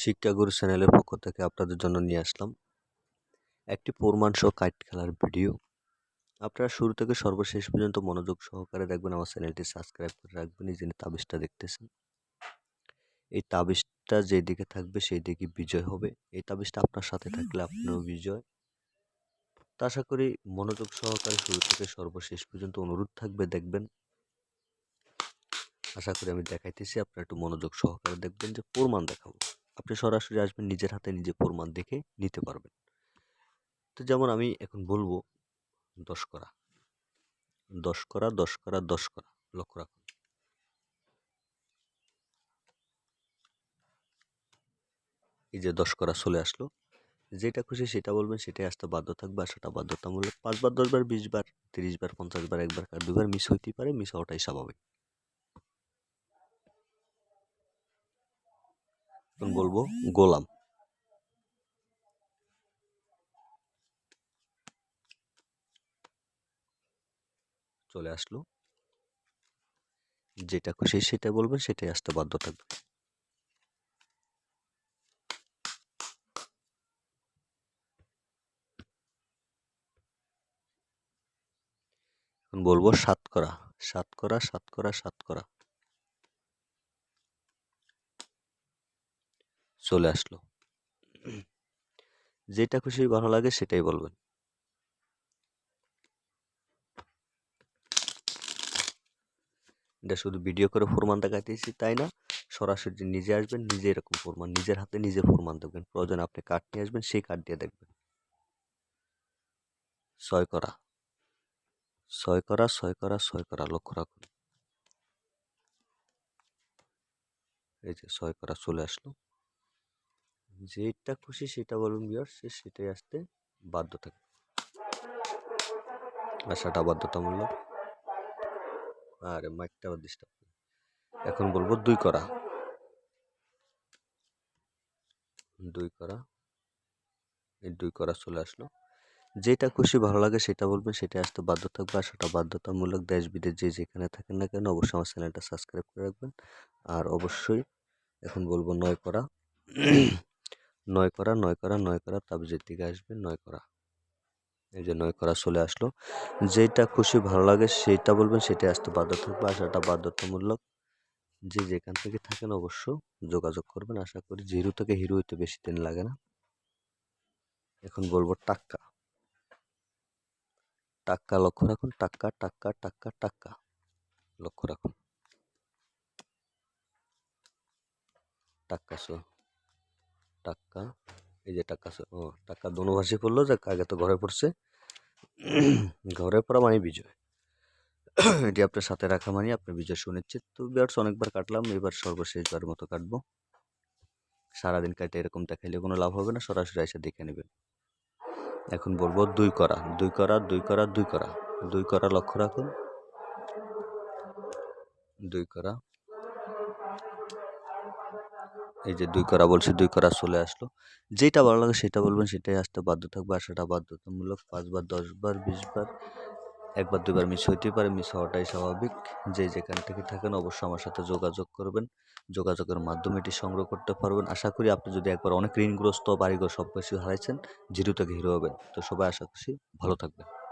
শিক্ষাগুরু চ্যানেলের পক্ষ থেকে আপনাদের জন্য নিয়ে আসলাম একটি প্রমাণ কাইট খেলার ভিডিও। আপনারা শুরু থেকে সর্বশেষ পর্যন্ত মনোযোগ সহকারে দেখবেন, আমার চ্যানেলটি সাবস্ক্রাইব করে রাখবেন। যিনি তাবিজটা দেখতেছেন, এই তাবিজটা যেদিকে থাকবে সেই দিকে বিজয় হবে। এই তাবিজটা আপনার সাথে থাকলে আপনারও বিজয়। তা আশা করি মনোযোগ সহকারে শুরু থেকে সর্বশেষ পর্যন্ত অনুরোধ থাকবে। দেখবেন আশা করি আমি দেখাইতেছি। আপনারা একটু মনোযোগ সহকারে দেখবেন যে প্রমাণ দেখাবো। আপনি সরাসরি আসবেন, নিজের হাতে নিজে প্রমাণ দেখে নিতে পারবেন। তো যেমন আমি এখন বলব, দশ করা। দশ করা দশ করা দশ করা। লক্ষ্য রাখুন। এই যে দশ করা চলে আসলো। যেটা খুশি সেটা বলবেন, সেটাই আসতে বাধ্য থাকবে। আসাটা বাধ্যতামূলক। পাঁচবার, দশবার বিশ বার তিরিশ বার পঞ্চাশ বার একবার আর দুবার মিস হইতেই পারে, মিস হওয়াটাই স্বাভাবিক। বলব গোলাম। চলে আসলো। যেটা খুশি সেটা বলবেন সেটাই আসতে বাধ্য থাকবে। বলব সাত করা সাত করা সাত করা সাত করা চলে আসলো। যেটা খুশি ভালো লাগে সেটাই বলবেন। এটা শুধু ভিডিও করে ফরমান দেখাতেছি তাই না? সরাসরি নিজে আসবেন, নিজে এরকম ফরমান, নিজের হাতে নিজে ফরমান দেবেন প্রয়োজন আপনি কার্ড নিয়ে আসবেন, সেই কার্ড দিয়ে দেখবেন। ছয় করা। ছয় করা ছয় করা ছয় করা, লক্ষ্য রাখুন। এই যে ছয় করা চলে আসলো। যেটা খুশি সেটা বলুন বিয়ার সে সেটাই আসতে বাধ্য থাকে। আসাটা বাধ্যতামূলক। আরে মাইকটা আবার ডিস্টার্ব এখন বলব দুই করা। দুই করা। এই দুই করা চলে আসলো। যেটা খুশি ভালো লাগে সেটা বলবেন সেটা আসতে বাধ্য থাকবে। আর সেটা বাধ্যতামূলক দেশ বিদেশ যে যেখানে থাকেন না কেন অবশ্যই আমার চ্যানেলটা সাবস্ক্রাইব করে রাখবেন। আর অবশ্যই এখন বলব নয় করা। নয় করা নয় করা নয় করা তাবিজের দিকে আসবেন নয় করা। এই যে নয় করা চলে আসলো। যেটা খুশি ভালো লাগে সেটা বলবেন সেটা আসতে বাধ্য থাকবে। আসাটা বাধ্যতামূলক। যে যেখান থেকে থাকেন অবশ্য যোগাযোগ করবেন। আশা করি জিরো থেকে হিরো হইতে বেশি দিন লাগে না। এখন বলব টাক্কা। টাক্কা লক্ষ্য রাখুন, টাক্কা টাক্কা টাক্কা টাক্কা। লক্ষ্য রাখুন। টাক্কা, সো। টাক্কা এই যে টাক্কা ও টাক্কা দোনো ভাষী পড়ল যাক আগে তো ঘরে পড়ছে। ঘরে পড়া মানে বিজয়। এটি আপনার সাথে রাখা মানে আপনার বিজয় সুনিশ্চিত। তো বিয়ার্স, অনেকবার কাটলাম, এবার সর্বশেষবার মতো কাটবো। সারাদিন কাটে এরকম দেখাইলে কোনো লাভ হবে না, সরাসরি এসে দেখে নেবেন। এখন বলব দুই করা দুই করা দুই করা দুই করা। দুই করা লক্ষ্য রাখুন। দুই করা। এই যে দুই করা বলছে, দুই করা চলে আসলো। যেটা ভালো লাগে সেটা বলবেন, সেটাই আসতে বাধ্য থাকবে আসাটা বাধ্যতামূলক পাঁচবার, দশবার, বিশবার, একবার দুবার মিস হইতেই পারে মিস হওয়াটাই স্বাভাবিক। যে যেখান থেকে থাকেন অবশ্যই আমার সাথে যোগাযোগ করবেন, যোগাযোগের মাধ্যমে এটি সংগ্রহ করতে পারবেন। আশা করি আপনি যদি একবার অনেক ঋণগ্রস্ত বাড়িঘর সব কিছু হারাইছেন জিরো থেকে হিরো হবেন। তো সবাই আশা করছি ভালো থাকবেন।